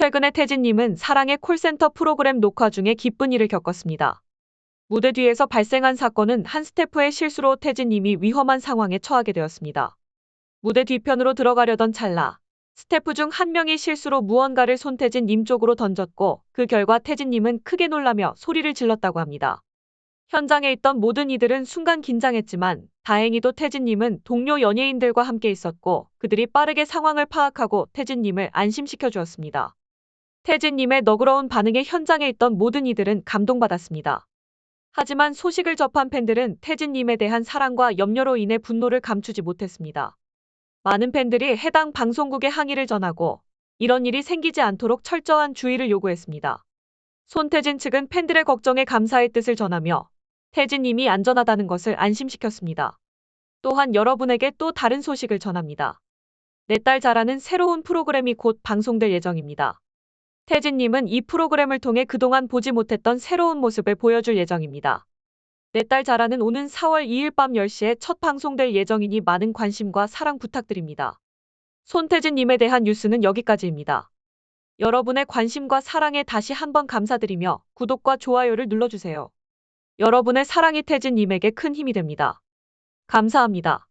최근에 태진님은 사랑의 콜센터 프로그램 녹화 중에 기쁜 일을 겪었습니다. 무대 뒤에서 발생한 사건은 한 스태프의 실수로 태진님이 위험한 상황에 처하게 되었습니다. 무대 뒤편으로 들어가려던 찰나 스태프 중 한 명이 실수로 무언가를 손태진 님 쪽으로 던졌고 그 결과 태진님은 크게 놀라며 소리를 질렀다고 합니다. 현장에 있던 모든 이들은 순간 긴장했지만 다행히도 태진님은 동료 연예인들과 함께 있었고 그들이 빠르게 상황을 파악하고 태진님을 안심시켜 주었습니다. 태진님의 너그러운 반응에 현장에 있던 모든 이들은 감동받았습니다. 하지만 소식을 접한 팬들은 태진님에 대한 사랑과 염려로 인해 분노를 감추지 못했습니다. 많은 팬들이 해당 방송국에 항의를 전하고 이런 일이 생기지 않도록 철저한 주의를 요구했습니다. 손태진 측은 팬들의 걱정에 감사의 뜻을 전하며 태진님이 안전하다는 것을 안심시켰습니다. 또한 여러분에게 또 다른 소식을 전합니다. 내 딸 자라는 새로운 프로그램이 곧 방송될 예정입니다. 태진님은 이 프로그램을 통해 그동안 보지 못했던 새로운 모습을 보여줄 예정입니다. 내 딸 자라는 오는 4월 2일 밤 10시에 첫 방송될 예정이니 많은 관심과 사랑 부탁드립니다. 손태진님에 대한 뉴스는 여기까지입니다. 여러분의 관심과 사랑에 다시 한번 감사드리며 구독과 좋아요를 눌러주세요. 여러분의 사랑이 태진님에게 큰 힘이 됩니다. 감사합니다.